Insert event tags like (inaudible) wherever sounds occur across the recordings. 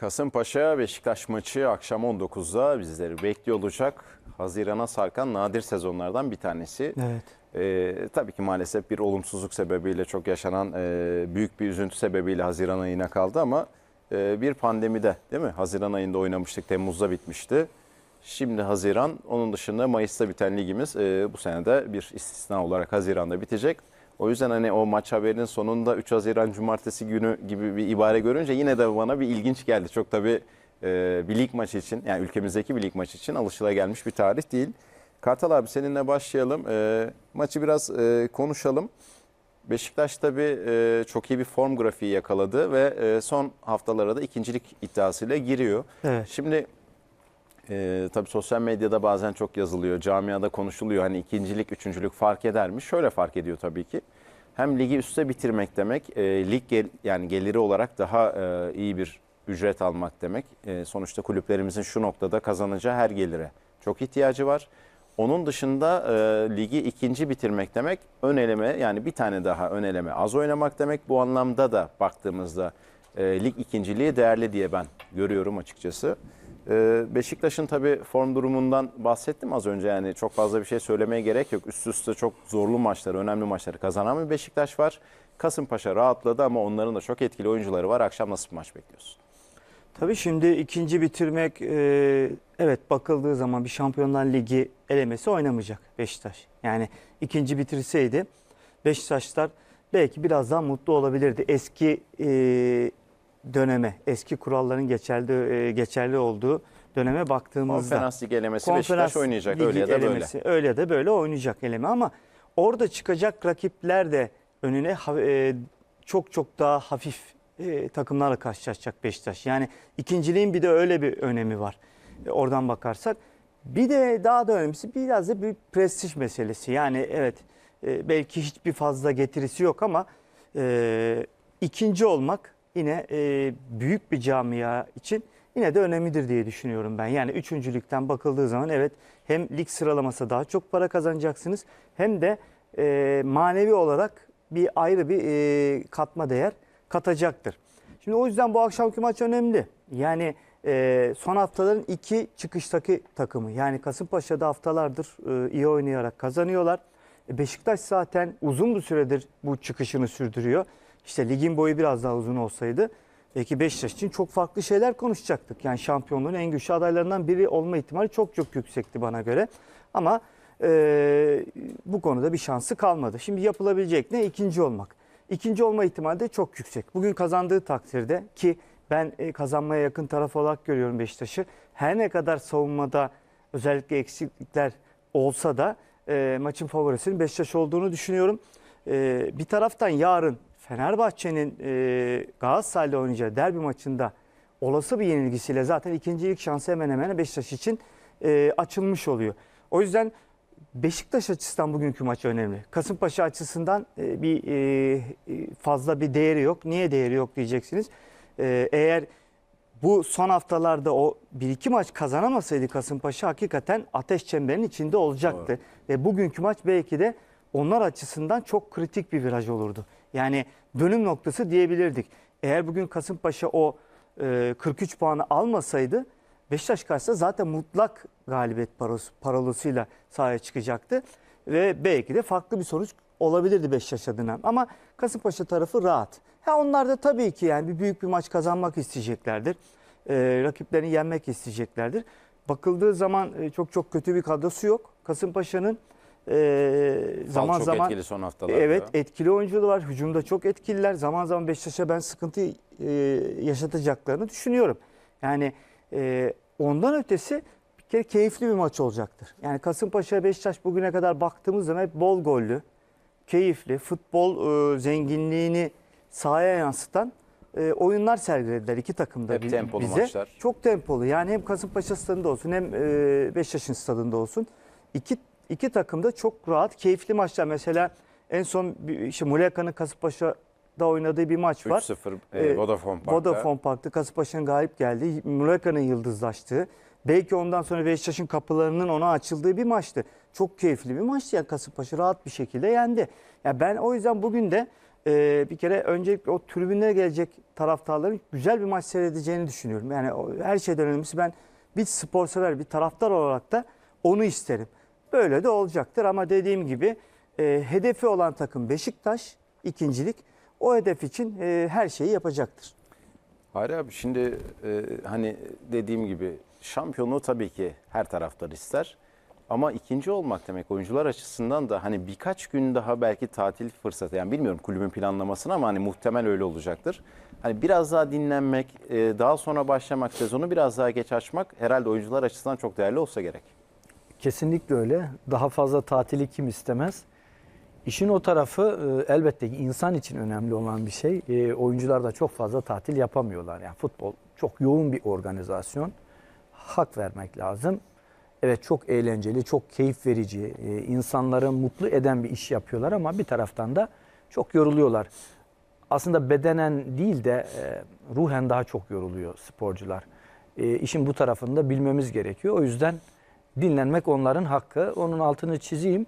Kasımpaşa Beşiktaş maçı akşam 19'da bizleri bekliyor olacak. Hazirana sarkan nadir sezonlardan bir tanesi. Evet. Ee, tabii ki maalesef bir olumsuzluk sebebiyle çok yaşanan e, büyük bir üzüntü sebebiyle Haziran ayına kaldı ama e, bir pandemide değil mi? Haziran ayında oynamıştık, Temmuz'da bitmişti. Şimdi Haziran, onun dışında Mayıs'ta biten ligimiz e, bu sene de bir istisna olarak Haziran'da bitecek. O yüzden hani o maç haberinin sonunda 3 Haziran Cumartesi günü gibi bir ibare görünce yine de bana bir ilginç geldi. Çok tabii e, bir lig maçı için yani ülkemizdeki bir lig maçı için alışılagelmiş bir tarih değil. Kartal abi seninle başlayalım. E, maçı biraz e, konuşalım. Beşiktaş tabii e, çok iyi bir form grafiği yakaladı ve e, son haftalara da ikincilik iddiasıyla giriyor. Evet. Şimdi e, tabii sosyal medyada bazen çok yazılıyor, camiada konuşuluyor. Hani ikincilik, üçüncülük fark eder mi? Şöyle fark ediyor tabii ki. Hem ligi üste bitirmek demek, e, lig gel- yani geliri olarak daha e, iyi bir ücret almak demek. E, sonuçta kulüplerimizin şu noktada kazanacağı her gelire çok ihtiyacı var. Onun dışında e, ligi ikinci bitirmek demek ön eleme yani bir tane daha ön eleme az oynamak demek. Bu anlamda da baktığımızda e, lig ikinciliği değerli diye ben görüyorum açıkçası. E, Beşiktaş'ın tabii form durumundan bahsettim az önce yani çok fazla bir şey söylemeye gerek yok. Üst üste çok zorlu maçları, önemli maçları kazanan bir Beşiktaş var. Kasımpaşa rahatladı ama onların da çok etkili oyuncuları var. Akşam nasıl bir maç bekliyorsun? Tabii şimdi ikinci bitirmek e, evet bakıldığı zaman bir Şampiyonlar Ligi elemesi oynamayacak Beşiktaş. Yani ikinci bitirseydi Beşiktaşlar belki biraz daha mutlu olabilirdi. Eski e, döneme, eski kuralların geçerli e, geçerli olduğu döneme baktığımızda. Konferans Ligi elemesi Beşiktaş oynayacak öyle ya da böyle. elemesi, Öyle ya da böyle oynayacak eleme ama orada çıkacak rakipler de önüne e, çok çok daha hafif e, takımlarla karşılaşacak Beşiktaş. Yani ikinciliğin bir de öyle bir önemi var. Oradan bakarsak. Bir de daha da önemlisi biraz da bir prestij meselesi. Yani evet belki hiçbir fazla getirisi yok ama e, ikinci olmak yine e, büyük bir camia için yine de önemlidir diye düşünüyorum ben. Yani üçüncülükten bakıldığı zaman evet hem lig sıralaması daha çok para kazanacaksınız hem de e, manevi olarak bir ayrı bir e, katma değer katacaktır. Şimdi o yüzden bu akşamki maç önemli. Yani e, son haftaların iki çıkıştaki takımı. Yani Kasımpaşa'da haftalardır e, iyi oynayarak kazanıyorlar. E, Beşiktaş zaten uzun bir süredir bu çıkışını sürdürüyor. İşte ligin boyu biraz daha uzun olsaydı belki Beşiktaş için çok farklı şeyler konuşacaktık. Yani şampiyonluğun en güçlü adaylarından biri olma ihtimali çok çok yüksekti bana göre. Ama e, bu konuda bir şansı kalmadı. Şimdi yapılabilecek ne? İkinci olmak. İkinci olma ihtimali de çok yüksek. Bugün kazandığı takdirde ki ben e, kazanmaya yakın taraf olarak görüyorum Beşiktaş'ı. Her ne kadar savunmada özellikle eksiklikler olsa da e, maçın favorisinin Beşiktaş olduğunu düşünüyorum. E, bir taraftan yarın Fenerbahçe'nin e, Galatasaray'la oynayacağı derbi maçında olası bir yenilgisiyle zaten ikincilik şansı hemen hemen Beşiktaş için e, açılmış oluyor. O yüzden Beşiktaş açısından bugünkü maç önemli. Kasımpaşa açısından e, bir e, fazla bir değeri yok. Niye değeri yok diyeceksiniz. E, eğer bu son haftalarda o bir iki maç kazanamasaydı Kasımpaşa hakikaten ateş çemberinin içinde olacaktı. Ve bugünkü maç belki de onlar açısından çok kritik bir viraj olurdu. Yani dönüm noktası diyebilirdik. Eğer bugün Kasımpaşa o e, 43 puanı almasaydı Beşiktaş karşısında zaten mutlak galibiyet parosu, sahaya çıkacaktı. Ve belki de farklı bir sonuç olabilirdi Beşiktaş adına. Ama Kasımpaşa tarafı rahat. Ha onlar da tabii ki yani bir büyük bir maç kazanmak isteyeceklerdir. Ee, rakiplerini yenmek isteyeceklerdir. Bakıldığı zaman e, çok çok kötü bir kadrosu yok. Kasımpaşa'nın e, zaman çok zaman etkili son haftalarda. Evet etkili oyuncuları var. Hücumda çok etkililer. Zaman zaman Beşiktaş'a ben sıkıntı e, yaşatacaklarını düşünüyorum. Yani e, ondan ötesi bir kere keyifli bir maç olacaktır. Yani Kasımpaşa Beşiktaş bugüne kadar baktığımız zaman hep bol gollü, keyifli, futbol e, zenginliğini sahaya yansıtan e, oyunlar sergilediler iki takım da Hep tempolu bize. maçlar. Çok tempolu. Yani hem Kasımpaşa stadında olsun hem e, Beşiktaş'ın stadında olsun. İki, iki takım da çok rahat, keyifli maçlar. Mesela en son işte Muleka'nın Kasımpaşa'da oynadığı bir maç var. 3-0 e, Ee, Vodafone Park'ta. Vodafone Park'ta Kasımpaşa'nın galip geldiği, Muleka'nın yıldızlaştığı, belki ondan sonra Beşiktaş'ın kapılarının ona açıldığı bir maçtı. Çok keyifli bir maçtı. Yani Kasımpaşa rahat bir şekilde yendi. Ya ben o yüzden bugün de e, bir kere öncelikle o tribünlere gelecek taraftarların güzel bir maç seyredeceğini düşünüyorum. Yani o, her şeyden önemlisi ben bir spor sever, bir taraftar olarak da onu isterim. Böyle de olacaktır ama dediğim gibi e, hedefi olan takım Beşiktaş ikincilik. O hedef için e, her şeyi yapacaktır. Hayır abi şimdi e, hani dediğim gibi şampiyonluğu tabii ki her taraftar ister. Ama ikinci olmak demek oyuncular açısından da hani birkaç gün daha belki tatil fırsatı. Yani bilmiyorum kulübün planlamasını ama hani muhtemel öyle olacaktır. Hani biraz daha dinlenmek, e, daha sonra başlamak, sezonu biraz daha geç açmak herhalde oyuncular açısından çok değerli olsa gerek. Kesinlikle öyle. Daha fazla tatili kim istemez? İşin o tarafı e, elbette ki insan için önemli olan bir şey. E, oyuncular da çok fazla tatil yapamıyorlar. Yani futbol çok yoğun bir organizasyon. Hak vermek lazım. Evet çok eğlenceli, çok keyif verici, e, insanları mutlu eden bir iş yapıyorlar ama bir taraftan da çok yoruluyorlar. Aslında bedenen değil de e, ruhen daha çok yoruluyor sporcular. E, işin bu tarafını da bilmemiz gerekiyor. O yüzden dinlenmek onların hakkı. Onun altını çizeyim.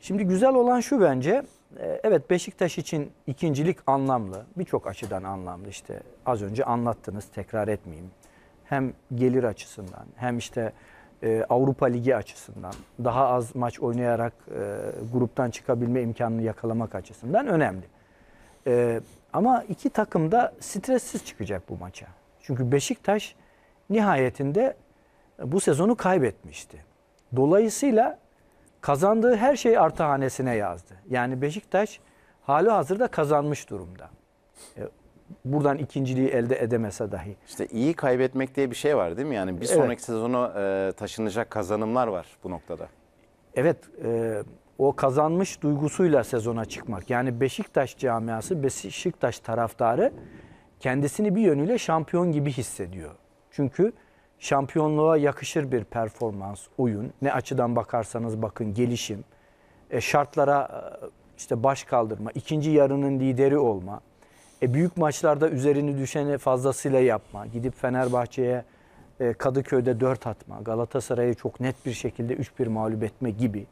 Şimdi güzel olan şu bence. e, Evet Beşiktaş için ikincilik anlamlı. Birçok açıdan anlamlı. İşte az önce anlattınız tekrar etmeyeyim. Hem gelir açısından hem işte e, Avrupa Ligi açısından daha az maç oynayarak e, gruptan çıkabilme imkanını yakalamak açısından önemli. Ama iki takım da stressiz çıkacak bu maça. Çünkü Beşiktaş nihayetinde bu sezonu kaybetmişti. Dolayısıyla kazandığı her şey artı hanesine yazdı. Yani Beşiktaş hali hazırda kazanmış durumda. E, Buradan ikinciliği elde edemese dahi. İşte iyi kaybetmek diye bir şey var değil mi? Yani bir Evet. sonraki sezona e, taşınacak kazanımlar var bu noktada. Evet e, o kazanmış duygusuyla sezona çıkmak. Yani Beşiktaş camiası, Beşiktaş taraftarı kendisini bir yönüyle şampiyon gibi hissediyor. Çünkü şampiyonluğa yakışır bir performans, oyun. Ne açıdan bakarsanız bakın gelişim, e, şartlara e, işte baş kaldırma, ikinci yarının lideri olma. E, büyük maçlarda üzerini düşeni fazlasıyla yapma. Gidip Fenerbahçe'ye e, Kadıköy'de 4 atma, Galatasaray'ı çok net bir şekilde 3-1 mağlup etme gibi.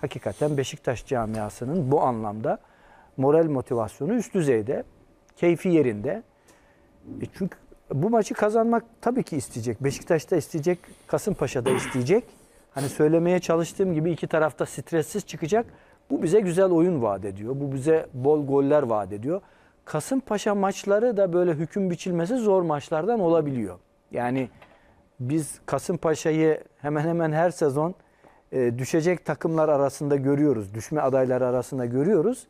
Hakikaten Beşiktaş camiasının bu anlamda moral motivasyonu üst düzeyde, keyfi yerinde. E çünkü bu maçı kazanmak tabii ki isteyecek. Beşiktaş da isteyecek, Kasımpaşa da isteyecek. Hani söylemeye çalıştığım gibi iki tarafta stressiz çıkacak. Bu bize güzel oyun vaat ediyor. Bu bize bol goller vaat ediyor. Kasımpaşa maçları da böyle hüküm biçilmesi zor maçlardan olabiliyor. Yani biz Kasımpaşa'yı hemen hemen her sezon e, düşecek takımlar arasında görüyoruz. Düşme adayları arasında görüyoruz.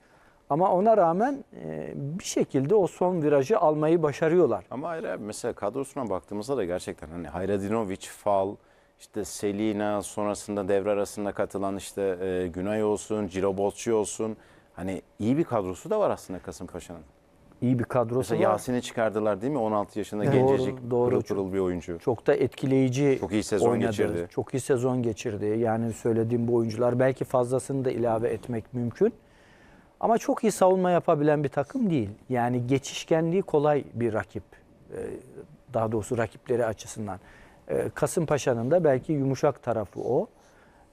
Ama ona rağmen e, bir şekilde o son virajı almayı başarıyorlar. Ama hayır abi mesela kadrosuna baktığımızda da gerçekten hani Hayradinovic, Fal, işte Selina sonrasında devre arasında katılan işte e, Günay olsun, Ciro Bozçu olsun. Hani iyi bir kadrosu da var aslında Kasımpaşa'nın. İyi bir kadrosu Mesela var. Yasin'i çıkardılar değil mi? 16 yaşında Doğru, gencecik, doğru. pırıl pırıl bir oyuncu. Çok da etkileyici Çok iyi sezon oynadı. geçirdi. Çok iyi sezon geçirdi. Yani söylediğim bu oyuncular belki fazlasını da ilave etmek mümkün. Ama çok iyi savunma yapabilen bir takım değil. Yani geçişkenliği kolay bir rakip. Ee, Daha doğrusu rakipleri açısından. Ee, Kasımpaşa'nın da belki yumuşak tarafı o.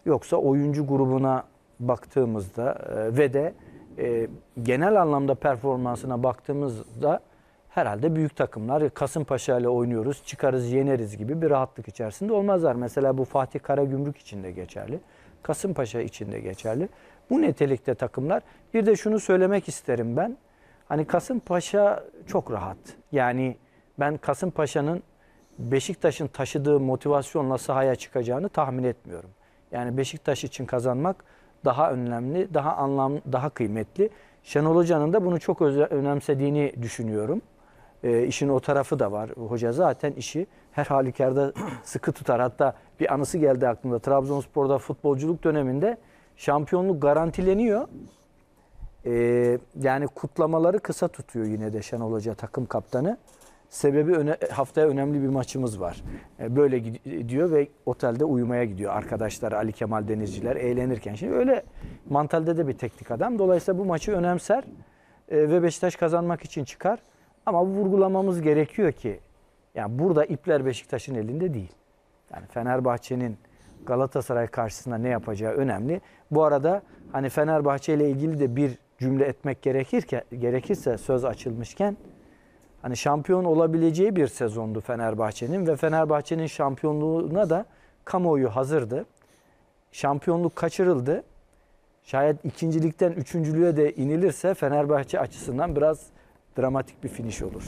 Yoksa oyuncu grubuna baktığımızda e, ve de e, genel anlamda performansına baktığımızda herhalde büyük takımlar Kasımpaşa ile oynuyoruz, çıkarız, yeneriz gibi bir rahatlık içerisinde olmazlar. Mesela bu Fatih Karagümrük için de geçerli. Kasımpaşa için de geçerli. Bu nitelikte takımlar. Bir de şunu söylemek isterim ben. Hani Kasımpaşa çok rahat. Yani ben Kasımpaşa'nın Beşiktaş'ın taşıdığı motivasyonla sahaya çıkacağını tahmin etmiyorum. Yani Beşiktaş için kazanmak daha önemli, daha anlam, daha kıymetli. Şenol Hoca'nın da bunu çok önemsediğini düşünüyorum. E, işin o tarafı da var. Hoca zaten işi her halükarda (clears throat) sıkı tutar. Hatta bir anısı geldi aklımda. Trabzonspor'da futbolculuk döneminde şampiyonluk garantileniyor. E, yani kutlamaları kısa tutuyor yine de Şenol Hoca takım kaptanı. Sebebi öne, haftaya önemli bir maçımız var. E, Böyle gidiyor ve otelde uyumaya gidiyor. Arkadaşlar Ali Kemal Denizciler eğlenirken. Şimdi öyle mantalde de bir teknik adam. Dolayısıyla bu maçı önemser e, ve Beşiktaş kazanmak için çıkar. Ama vurgulamamız gerekiyor ki yani burada ipler Beşiktaş'ın elinde değil. Yani Fenerbahçe'nin Galatasaray karşısında ne yapacağı önemli. Bu arada hani Fenerbahçe ile ilgili de bir cümle etmek gerekirken gerekirse söz açılmışken hani şampiyon olabileceği bir sezondu Fenerbahçe'nin ve Fenerbahçe'nin şampiyonluğuna da kamuoyu hazırdı. Şampiyonluk kaçırıldı. Şayet ikincilikten üçüncülüğe de inilirse Fenerbahçe açısından biraz dramatik bir finish olur.